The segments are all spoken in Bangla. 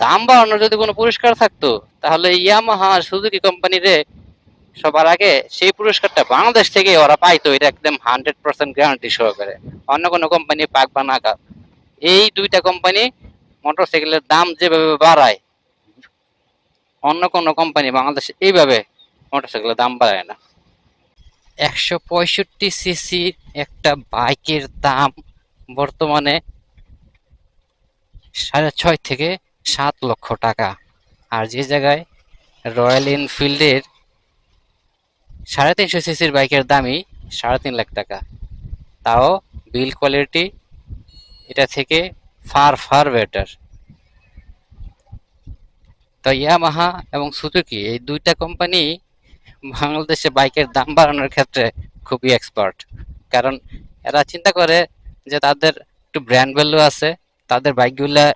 দাম বাড়ানোর যদি কোনো পুরস্কার থাকতো, তাহলে ইয়ামাহা আর সুজুকি কোম্পানিরে সবার আগে সেই পুরস্কারটা বাংলাদেশ থেকে ওরা পাইতো, এটা একদম হান্ড্রেড পার্সেন্ট গ্যারান্টি সহকারে অন্য কোনো কোম্পানি পাক বা না পাক। এই দুইটা কোম্পানি মোটরসাইকেলের দাম যেভাবে বাড়ায়, অন্য কোনো কোম্পানি বাংলাদেশে এইভাবে মোটরসাইকেলের দাম বাড়ায় না একশো পঁয়ষট্টি সিসি একটা বাইকের দাম বর্তমানে সাড়ে ছয় থেকে সাত লক্ষ টাকা। আর যে জায়গায় রয়্যাল এনফিল্ডের সাড়ে তিনশো সিসির বাইকের দামই সাড়ে তিন লাখ টাকা। তাও বিল কোয়ালিটি এটা থেকে ফার ফার বেটার। তো ইয়ামাহা এবং সুজুকি এই দুইটা কোম্পানি বাংলাদেশে বাইকের দাম বাড়ানোর ক্ষেত্রে খুবই এক্সপার্ট কারণ এরা চিন্তা করে যে তাদের একটু ব্র্যান্ড ভ্যালু আছে, তাদের বাইকগুলা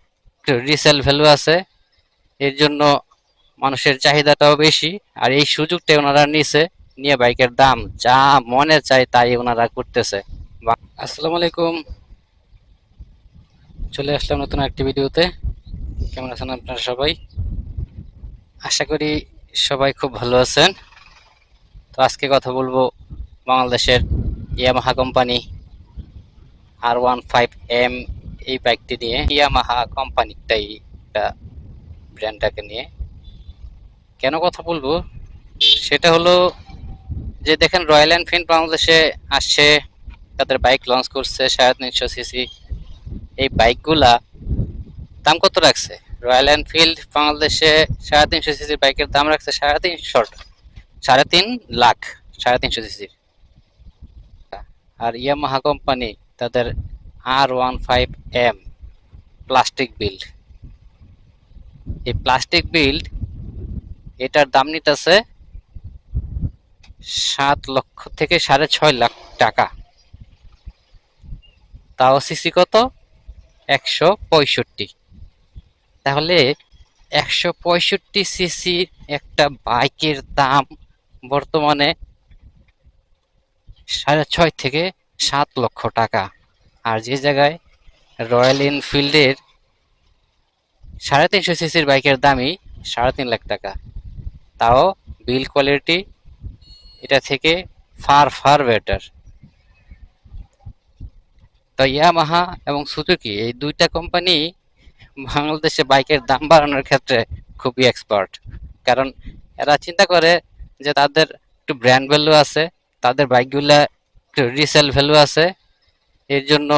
রিসেল ভ্যালু আছে, এর জন্য মানুষের চাহিদাটাও বেশি, আর এই সুযোগটা ওনারা নিছে, নিয়ে বাইকের দাম যা মনে চায় তাই ওনারা করতেছে। আসসালামু আলাইকুম। চলে আসলাম নতুন একটি ভিডিওতে। কেমন আছেন আপনারা সবাই? আশা করি সবাই খুব ভালো আছেন। তো আজকে কথা বলব বাংলাদেশের Yamaha company R one five M এই বাইকটি নিয়ে ইয়ামাহা কোম্পানিটাই একটা ব্র্যান্ডটাকে নিয়ে। কেন কথা বলব? সেটা হলো যে দেখেন রয়্যাল এনফিল্ড বাংলাদেশে আসছে, তাদের বাইক লঞ্চ করছে সাড়ে তিনশো সিসি এই বাইকগুলা দাম কত রাখছে? রয়্যাল এনফিল্ড বাংলাদেশে সাড়ে তিনশো সিসি বাইকের দাম রাখছে সাড়ে তিনশো সাড়ে তিন লাখ, সাড়ে তিনশো সিসির আর ইয়ামাহা কোম্পানি তাদের R one five M plastic build এই প্লাস্টিক বিল্ড এটার দাম নিতেছে সাত লক্ষ থেকে সাড়ে ছয় লাখ টাকা। তাও সিসি কত? একশো পঁয়ষট্টি। তাহলে একশো পঁয়ষট্টি সিসির একটা বাইকের দাম বর্তমানে সাড়ে ছয় থেকে সাত লক্ষ টাকা। আর যে জায়গায় রয়্যাল এনফিল্ডের সাড়ে তিনশো সিসির বাইকের দামই সাড়ে তিন লাখ টাকা। তাও বিল কোয়ালিটি এটা থেকে ফার ফার বেটার। তো ইয়ামাহা এবং সুজুকি এই দুইটা কোম্পানি বাংলাদেশে বাইকের দাম বাড়ানোর ক্ষেত্রে খুবই এক্সপার্ট কারণ এরা চিন্তা করে যে তাদের একটু ব্র্যান্ড ভ্যালু আছে, তাদের বাইকগুলা একটু রিসেল ভ্যালু আছে এর জন্য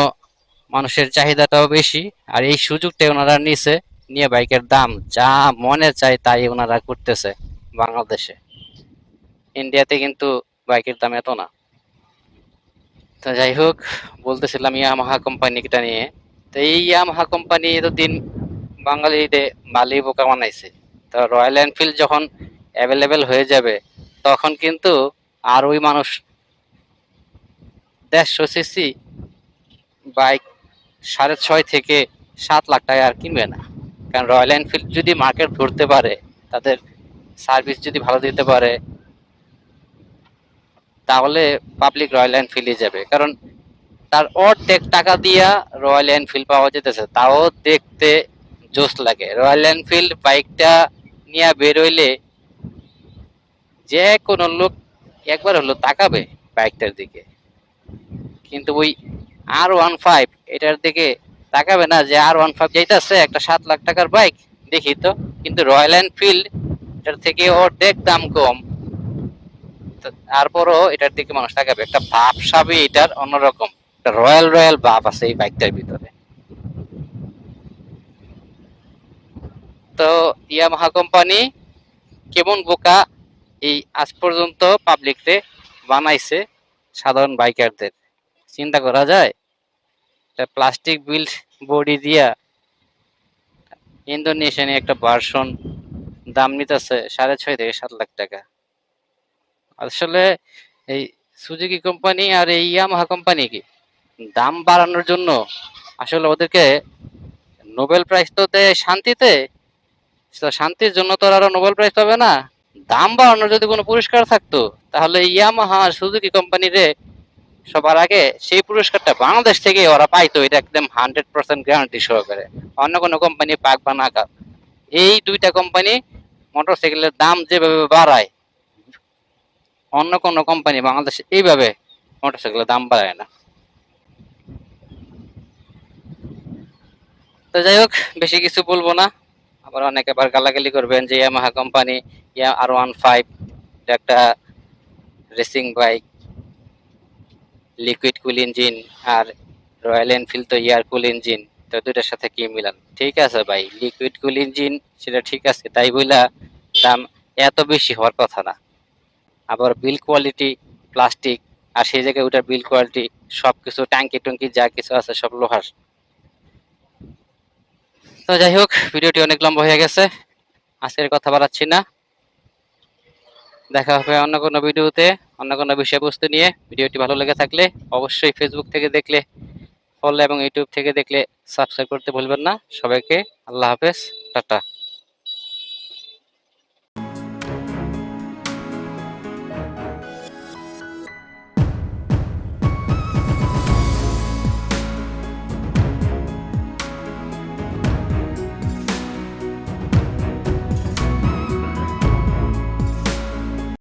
মানুষের চাহিদাটাও বেশি, আর এই সুযোগটা ওনারা নিছে, নিয়ে বাইকের দাম যা মনে চায় তাই ওনারা করতেছে বাংলাদেশে। ইন্ডিয়াতে কিন্তু বাইকের দাম এত না। তো যাই হোক, বলতেছিলাম ইয়ামাহা কোম্পানিটা নিয়ে। তো এই ইয়ামাহা কোম্পানি এতদিন বাঙালিদের বালি বোকা বানাইছে। তো রয়্যাল এনফিল্ড যখন অ্যাভেলেবেল হয়ে যাবে, তখন কিন্তু আর ওই মানুষ দেড়শো সিসি বাইক সাড়ে ছয় থেকে সাত লাখ টাকা আর কিনবে না। কারণ রয়্যাল এনফিল্ড যদি মার্কেট ধরতে পারে, তাদের সার্ভিস যদি ভালো দিতে পারে, তাহলে পাবলিক রয়্যাল এনফিল্ডে যাবে। কারণ তার অর্ধেক টাকা দিয়া রয়্যাল এনফিল্ড পাওয়া যেতেছে, তাও দেখতে জোস লাগে। রয়্যাল এনফিল্ড বাইকটা নিয়ে বেরোইলে যে কোনো লোক একবার হলো তাকাবে বাইকটার দিকে। কিন্তু ওই আর ওয়ান ফাইভ, এটার দিকে তাকাবে না যে আর ওয়ান ফাইভ যাইতেছে, একটা সাত লাখ টাকার বাইক, দেখি তো। কিন্তু রয়্যাল এনফিল্ড, এটার থেকে অর্ধেক দাম কম। তারপরও এটার দিকে মানুষ তাকাবে। একটা ভাব সাবি এটার অন্যরকম। একটা রয়্যাল রয়্যাল ভাব আছে এই বাইকটার ভিতরে। তো ইয়ামাহা কোম্পানি কেমন বোকা এই আজ পর্যন্ত পাবলিকরে বানাইছে সাধারণ বাইকারদের চিন্তা করা যায়? প্লাস্টিক বিল্ড বডি দিয়া ইন্দোনেশিয়ানি একটা ভার্সন দাম নিতেছে সাড়ে ছয় থেকে সাত লাখ টাকা। আসলে এই সুজুকি কোম্পানি আর এই ইয়ামাহা কোম্পানি কি? দাম বাড়ানোর জন্য আসলে ওদেরকে নোবেল প্রাইজ তো দেয় শান্তিতে শান্তির জন্য তো আর নোবেল প্রাইজ পাবে না। দাম বাড়ানোর যদি কোনো পুরস্কার থাকতো, তাহলে ইয়ামাহা আর সুজুকি কোম্পানিরে সবার আগে সেই পুরস্কারটা বাংলাদেশ থেকে ওরা পাইতো, এটা একদম হান্ড্রেড পার্সেন্ট গ্যারান্টি সহকারে। অন্য কোনো কোম্পানি পাক বা না। এই দুইটা কোম্পানি মোটরসাইকেলের দাম যেভাবে বাড়ায়, অন্য কোনো কোম্পানি বাংলাদেশে এইভাবে মোটরসাইকেলের দাম বাড়ায় না। তো যাই হোক, বেশি কিছু বলব না। আবার অনেকে আবার গালাগালি করবেন যে ইয়ামাহা কোম্পানি ইয়া আর ওয়ান ফাইভ একটা racing bike liquid cool engine আর রয়্যাল এনফিল্ড তো এয়ার কুল ইঞ্জিন তো দুটার সাথে কি মিলান? ঠিক আছে ভাই লিকুইড কুল ইঞ্জিন সেটা ঠিক আছে, তাই বইলা দাম এত বেশি হওয়ার কথা না। আবার বিল কোয়ালিটি প্লাস্টিক আর সেই জায়গায় ওটার বিল কোয়ালিটি সব কিছু ট্যাঙ্কি টুঙ্কি যা কিছু আছে সব লোহার। তো যাই হোক, ভিডিওটি অনেক লম্বা হয়ে গেছে, আজকের কথা বাড়াচ্ছি না। দেখা হবে অন্য কোনো ভিডিওতে। অন্য কোনো বিষয়বস্তু নিয়ে ভিডিওটি ভালো লেগে থাকলে অবশ্যই ফেসবুক থেকে দেখলে ফলো এবং ইউটিউব থেকে দেখলে সাবস্ক্রাইব করতে ভুলবেন না। সবাইকে আল্লাহ হাফেজ, টাটা।